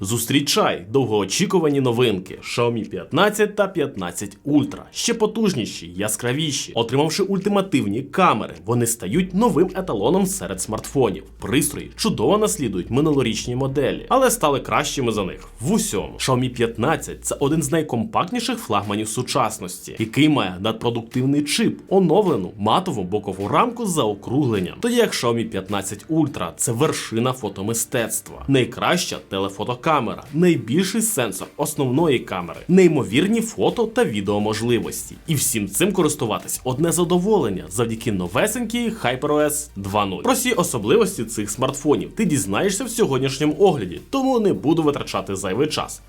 Зустрічай довгоочікувані новинки Xiaomi 15 та 15 Ultra. Ще потужніші, яскравіші. Отримавши ультимативні камери, вони стають новим еталоном серед смартфонів. Пристрої чудово наслідують минулорічні моделі, але стали кращими за них в усьому. Xiaomi 15 це один з найкомпактніших флагманів сучасності, який має надпродуктивний чип, оновлену матову бокову рамку з заокругленням. Тоді як Xiaomi 15 Ultra це вершина фотомистецтва, найкраща телефотокамера, найбільший сенсор основної камери, неймовірні фото та відеоможливості. І всім цим користуватись одне задоволення завдяки новесенькій HyperOS 2.0. Про всі особливості цих смартфонів ти дізнаєшся в сьогоднішньому огляді, тому не буду витрачати зайвий час.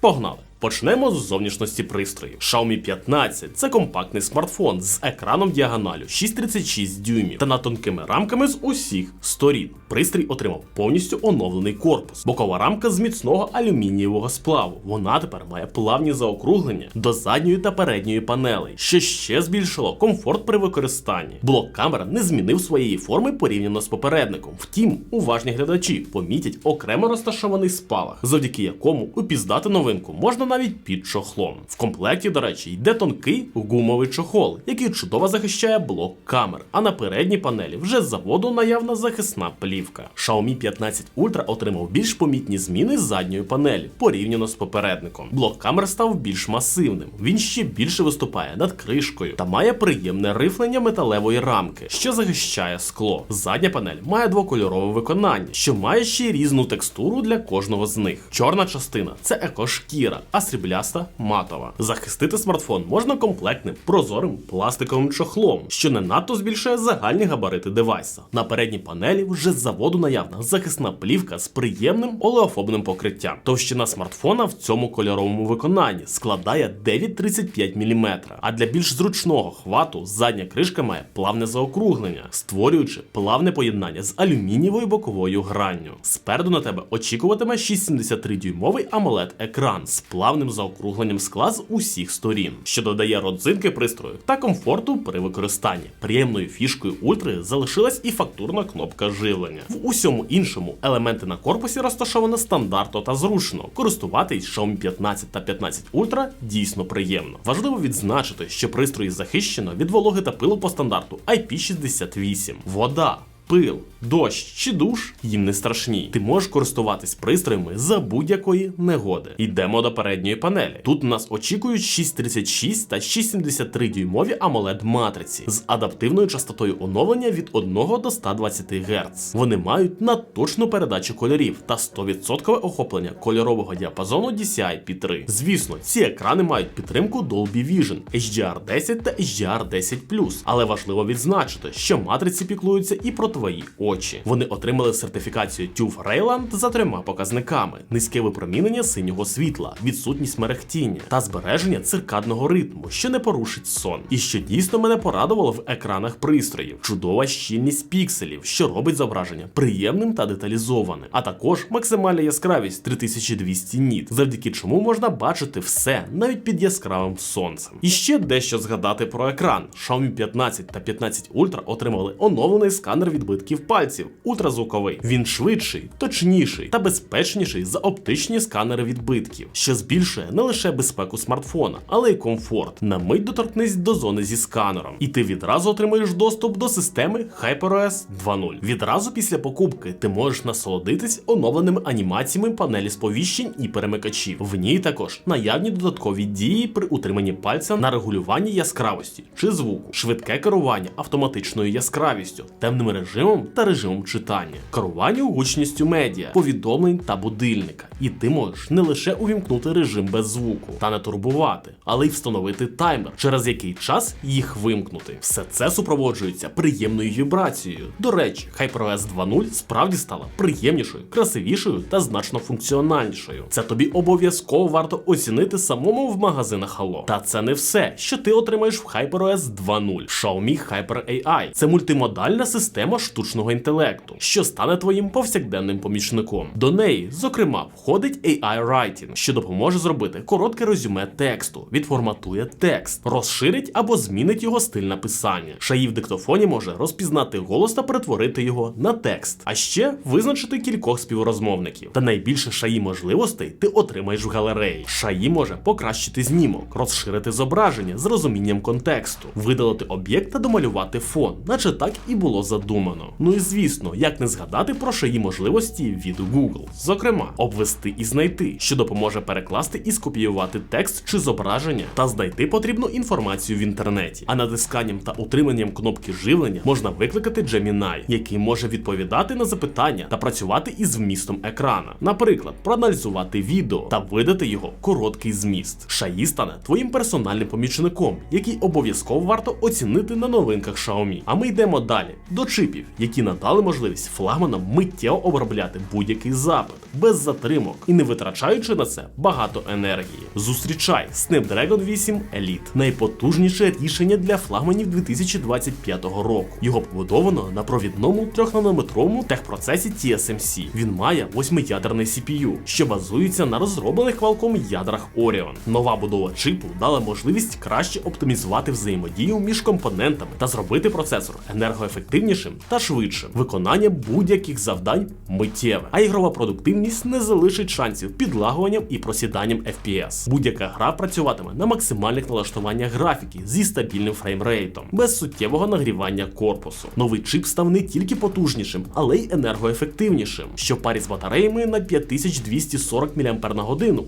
Погнали! Почнемо з зовнішності пристрою. Xiaomi 15 це компактний смартфон з екраном діагоналю 636 дюймів та над тонкими рамками з усіх сторін. Пристрій отримав повністю оновлений корпус. Бокова рамка з міцного алюмінієвого сплаву. Вона тепер має плавні заокруглення до задньої та передньої панелей, що ще збільшило комфорт при використанні. Блок камера не змінив своєї форми порівняно з попередником. Втім, уважні глядачі помітять окремо розташований спалах, завдяки якому упізнати новинку можна навіть під чохлом. В комплекті, до речі, йде тонкий гумовий чохол, який чудово захищає блок камер. А на передній панелі вже з заводу наявна захисна плівка. Xiaomi 15 Ultra отримав більш помітні зміни з задньої панелі порівняно з попередником. Блок камер став більш масивним. Він ще більше виступає над кришкою та має приємне рифлення металевої рамки, що захищає скло. Задня панель має двокольорове виконання, що має ще різну текстуру для кожного з них. Чорна частина це екошкіра, а срібляста матова. Захистити смартфон можна комплектним прозорим пластиковим чохлом, що не надто збільшує загальні габарити девайса. На передній панелі вже з заводу наявна захисна плівка з приємним олеофобним покриттям. Товщина смартфона в цьому кольоровому виконанні складає 9,35 мм, а для більш зручного хвату задня кришка має плавне заокруглення, створюючи плавне поєднання з алюмінієвою боковою гранню. Спереду на тебе очікуватиме 6,73 дюймовий AMOLED екран з плавним заокругленням скла з усіх сторін, що додає родзинки пристрою та комфорту при використанні. Приємною фішкою ультри залишилась і фактурна кнопка живлення. В усьому іншому елементи на корпусі розташовані стандартно та зручно. Користуватись Xiaomi 15 та 15 Ultra дійсно приємно. Важливо відзначити, що пристрої захищено від вологи та пилу по стандарту IP68. Вода. Пил, дощ чи душ їм не страшні. Ти можеш користуватись пристроями за будь-якої негоди. Йдемо до передньої панелі. Тут нас очікують 636 та 673 дюймові AMOLED матриці з адаптивною частотою оновлення від 1 до 120 Гц. Вони мають надточну передачу кольорів та 100% охоплення кольорового діапазону DCI-P3. Звісно, ці екрани мають підтримку Dolby Vision, HDR10 та HDR10+, але важливо відзначити, що матриці піклуються і про твої очі. Вони отримали сертифікацію TÜV Rheinland за трьома показниками: низьке випромінення синього світла, відсутність мерехтіння та збереження циркадного ритму, що не порушить сон. І що дійсно мене порадувало в екранах пристроїв: чудова щільність пікселів, що робить зображення приємним та деталізованим, а також максимальна яскравість 3200 ніт, завдяки чому можна бачити все навіть під яскравим сонцем. І ще дещо згадати про екран. Xiaomi 15 та 15 Ultra отримали оновлений сканер відбитків пальців, ультразвуковий. Він швидший, точніший та безпечніший за оптичні сканери відбитків, що збільшує не лише безпеку смартфона, але й комфорт. На мить доторкнись до зони зі сканером, і ти відразу отримаєш доступ до системи HyperOS 2.0. Відразу після покупки ти можеш насолодитись оновленими анімаціями панелі сповіщень і перемикачів. В ній також наявні додаткові дії при утриманні пальця на регулюванні яскравості чи звуку, швидке керування автоматичною яскравістю, темним режимом та режимом читання, керування гучністю медіа, повідомлень та будильника. І ти можеш не лише увімкнути режим без звуку та не турбувати, але й встановити таймер, через який час їх вимкнути. Все це супроводжується приємною вібрацією. До речі, HyperOS 2.0 справді стала приємнішою, красивішою та значно функціональнішою. Це тобі обов'язково варто оцінити самому в магазинах Halo. Та це не все, що ти отримаєш в HyperOS 2.0. Xiaomi Hyper AI – це мультимодальна система штучного інтелекту, що стане твоїм повсякденним помічником. До неї, зокрема, входить AI Writing, що допоможе зробити коротке резюме тексту, відформатує текст, розширить або змінить його стиль написання. Шаї в диктофоні може розпізнати голос та перетворити його на текст, а ще визначити кількох співрозмовників. Та найбільше шаї можливостей ти отримаєш в галереї. Шаї може покращити знімок, розширити зображення з розумінням контексту, видалити об'єкт та домалювати фон, наче так і було задумано. Ну і звісно, як не згадати про шаї можливості від Google, зокрема, обвести і знайти, що допоможе перекласти і скопіювати текст чи зображення та знайти потрібну інформацію в інтернеті. А натисканням та утриманням кнопки живлення можна викликати Gemini, який може відповідати на запитання та працювати із вмістом екрана. Наприклад, проаналізувати відео та видати його короткий зміст. Шаї стане твоїм персональним помічником, який обов'язково варто оцінити на новинках Xiaomi. А ми йдемо далі до чипів, які надали можливість флагманам миттєво обробляти будь-який запит без затримок і не витрачаючи на це багато енергії. Зустрічай Snapdragon 8 Elite – найпотужніше рішення для флагманів 2025 року. Його побудовано на провідному 3-нанометровому техпроцесі TSMC. Він має восьмиядерний CPU, що базується на розроблених Qualcomm ядрах Orion. Нова будова чипу дала можливість краще оптимізувати взаємодію між компонентами та зробити процесор енергоефективнішим та швидшим. Виконання будь-яких завдань миттєве, а ігрова продуктивність не залишить шансів підлагуванням і просіданням FPS. Будь-яка гра працюватиме на максимальних налаштуваннях графіки зі стабільним фреймрейтом, без суттєвого нагрівання корпусу. Новий чип став не тільки потужнішим, але й енергоефективнішим, що парі з батареями на 5240 мАч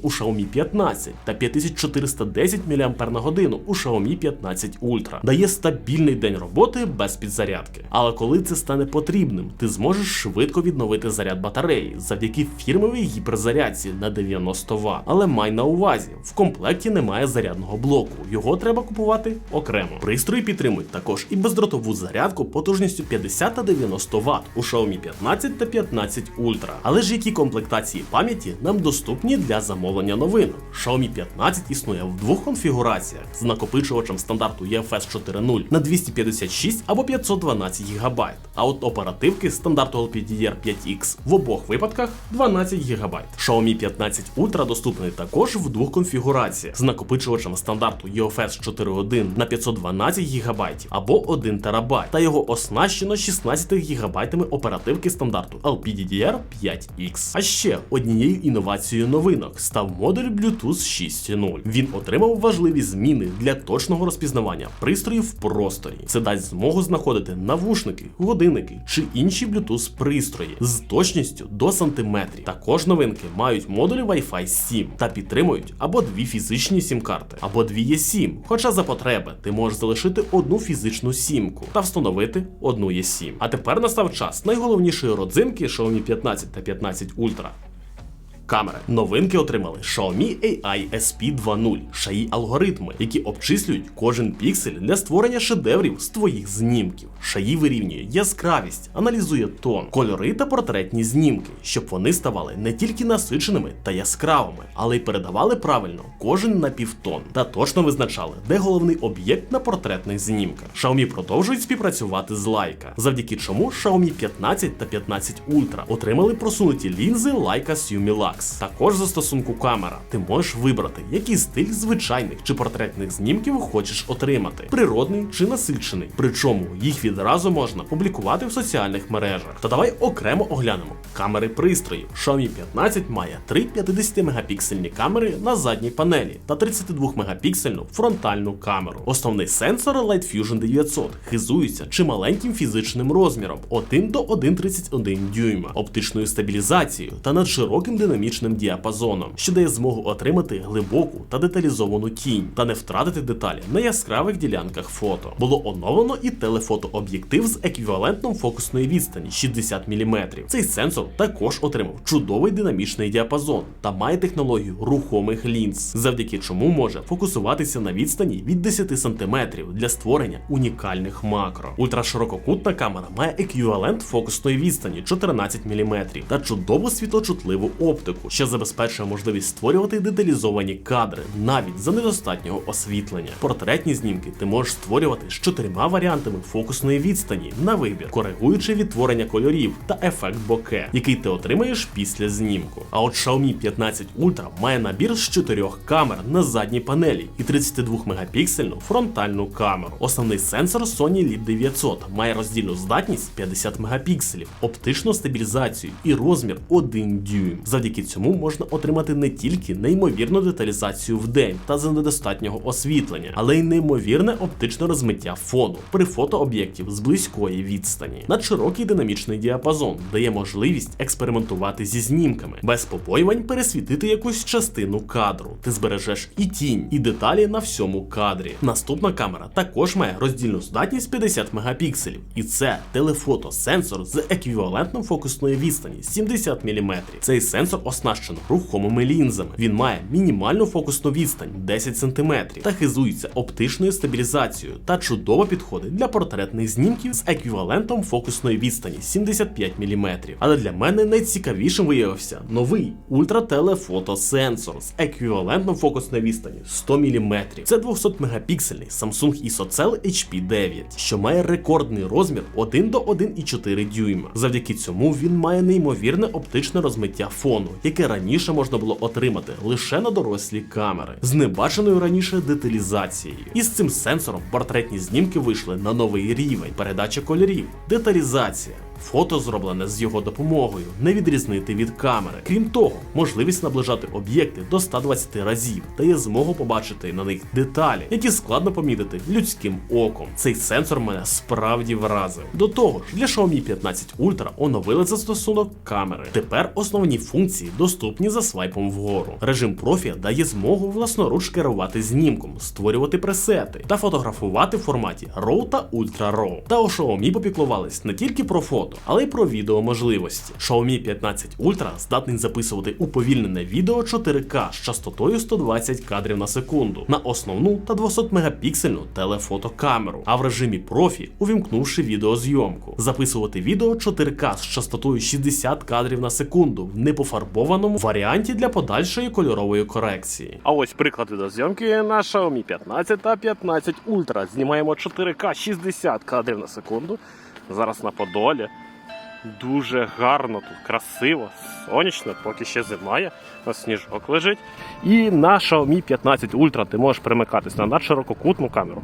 у Xiaomi 15 та 5410 мАч у Xiaomi 15 Ultra. Дає стабільний день роботи без підзарядки. Але коли це стане потрібним, ти зможеш швидко відновити заряд батареї завдяки фірмовій гіперзарядці на 90 Вт. Але май на увазі, в комплекті немає зарядного блоку. Його треба купувати окремо. Пристрої підтримують також і бездротову зарядку потужністю 50 та 90 Вт у Xiaomi 15 та 15 Ultra. Але ж які комплектації пам'яті нам доступні для замовлення новин? Xiaomi 15 існує в двох конфігураціях з накопичувачем стандарту UFS 4.0 на 256 або 512 ГБ, а от оперативки стандарту LPDDR5X в обох випадках 12 ГБ. Xiaomi 15 Ultra доступний також в двох конфігураціях з накопичувачем стандарту UFS 4.1 на 512 ГБ або 1 ТБ, та його оснащено 16 ГБ оперативки стандарту LPDDR5X. А ще однією інновацією новинок став модуль Bluetooth 6.0. Він отримав важливі зміни для точного розпізнавання пристроїв в просторі. Це дасть змогу знаходити навушники, годинники чи інші Bluetooth пристрої з точністю до сантиметрів. Також новинки мають модулі Wi-Fi 7 та підтримують або дві фізичні сім-карти, або дві eSIM. Хоча за потреби ти можеш залишити одну фізичну сімку та встановити одну eSIM. А тепер настав час найголовнішої родзинки Xiaomi 15 та 15 Ultra камери. Новинки отримали Xiaomi AI SP 2.0, шаї алгоритми, які обчислюють кожен піксель для створення шедеврів з твоїх знімків. Шаї вирівнює яскравість, аналізує тон, кольори та портретні знімки, щоб вони ставали не тільки насиченими та яскравими, але й передавали правильно кожен напівтон та точно визначали, де головний об'єкт на портретних знімках. Xiaomi продовжують співпрацювати з Leica, завдяки чому Xiaomi 15 та 15 Ultra отримали просунуті лінзи Leica Sumi-Lux. Також застосунку камера ти можеш вибрати, який стиль звичайних чи портретних знімків хочеш отримати: природний чи насичений. Причому їх відразу можна публікувати в соціальних мережах. Та давай окремо оглянемо камери пристроїв. Xiaomi 15 має три 50-мегапіксельні камери на задній панелі та 32-мегапіксельну фронтальну камеру. Основний сенсор Light Fusion 900 хизується чималеньким фізичним розміром 1 до 1,31 дюйма, оптичною стабілізацією та надшироким динамічним діапазоном, що дає змогу отримати глибоку та деталізовану тінь та не втратити деталі на яскравих ділянках фото. Було оновлено і телефотооб'єктив з еквівалентом фокусної відстані 60 мм. Цей сенсор також отримав чудовий динамічний діапазон та має технологію рухомих лінз, завдяки чому може фокусуватися на відстані від 10 см для створення унікальних макро. Ультраширококутна камера має еквівалент фокусної відстані 14 мм та чудову світлочутливу оптику оптику, що забезпечує можливість створювати деталізовані кадри навіть за недостатнього освітлення. Портретні знімки ти можеш створювати з чотирма варіантами фокусної відстані на вибір, коригуючи відтворення кольорів та ефект боке, який ти отримаєш після знімку. А от Xiaomi 15 Ultra має набір з чотирьох камер на задній панелі і 32 мегапіксельну фронтальну камеру. Основний сенсор Sony LEED 900 має роздільну здатність 50 мегапікселів, оптичну стабілізацію і розмір 1 дюйм. Завдяки цьому можна отримати не тільки неймовірну деталізацію в день та за недостатнього освітлення, але й неймовірне оптичне розмиття фону при фотооб'єктів з близької відстані. Надширокий динамічний діапазон дає можливість експериментувати зі знімками, без побоювань пересвітити якусь частину кадру. Ти збережеш і тінь, і деталі на всьому кадрі. Наступна камера також має роздільну здатність 50 мегапікселів, і це телефотосенсор з еквівалентом фокусної відстані 70 мм. Цей сенсор оснащено рухомими лінзами. Він має мінімальну фокусну відстань 10 см та хизується оптичною стабілізацією та чудово підходить для портретних знімків з еквівалентом фокусної відстані 75 мм. Але для мене найцікавішим виявився новий ультрателефотосенсор з еквівалентом фокусної відстані 100 мм. Це 200 мегапіксельний Samsung ISOCELL HP9, що має рекордний розмір 1 до 1,4 дюйма. Завдяки цьому він має неймовірне оптичне розмиття фону, яке раніше можна було отримати лише на дорослі камери, з небаченою раніше деталізацією. І з цим сенсором портретні знімки вийшли на новий рівень, передача кольорів, деталізація. Фото зроблене з його допомогою, не відрізнити від камери. Крім того, можливість наближати об'єкти до 120 разів дає змогу побачити на них деталі, які складно помітити людським оком. Цей сенсор мене справді вразив. До того ж, для Xiaomi 15 Ultra оновили застосунок камери. Тепер основні функції доступні за свайпом вгору. Режим профі дає змогу власноруч керувати знімком, створювати пресети та фотографувати в форматі RAW та Ultra RAW. Та у Xiaomi попіклувались не тільки про фото, але й про відео можливості. Xiaomi 15 Ultra здатний записувати уповільнене відео 4К з частотою 120 кадрів на секунду на основну та 200 мегапіксельну телефотокамеру, а в режимі профі, увімкнувши відеозйомку, записувати відео 4К з частотою 60 кадрів на секунду в непофарбованому варіанті для подальшої кольорової корекції. А ось приклад відеозйомки на Xiaomi 15 та 15 Ultra. Знімаємо 4К 60 кадрів на секунду. Зараз на Подолі. Дуже гарно тут, красиво, сонячно, поки ще зимає, ось сніжок лежить. І на Xiaomi 15 Ultra ти можеш перемикатись на надширококутну камеру,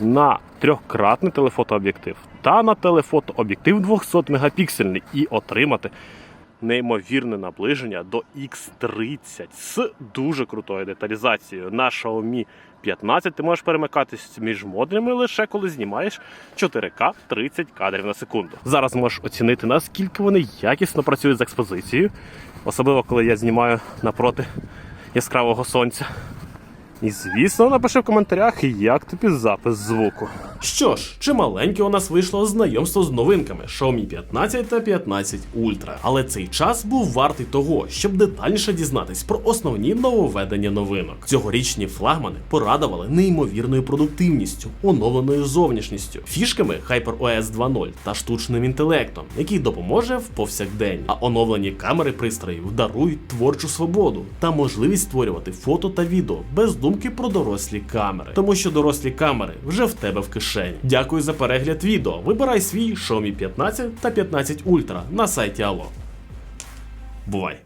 на трьохкратний телефотооб'єктив та на телефотооб'єктив 200 мегапіксельний і отримати неймовірне наближення до X30 з дуже крутою деталізацією. На Xiaomi 15 ти можеш перемикатись між модулями лише коли знімаєш 4К 30 кадрів на секунду. Зараз можеш оцінити наскільки вони якісно працюють з експозицією, особливо коли я знімаю напроти яскравого сонця. І звісно, напиши в коментарях, як тобі запис звуку. Що ж, чималеньке у нас вийшло знайомство з новинками Xiaomi 15 та 15 Ultra. Але цей час був вартий того, щоб детальніше дізнатись про основні нововведення новинок. Цьогорічні флагмани порадували неймовірною продуктивністю, оновленою зовнішністю, фішками HyperOS 2.0 та штучним інтелектом, який допоможе в повсякдень. А оновлені камери пристроїв дарують творчу свободу та можливість створювати фото та відео без думки про дорослі камери, тому що дорослі камери вже в тебе в кишені. Дякую за перегляд відео. Вибирай свій Xiaomi 15 та 15 Ultra на сайті Allo. Бувай!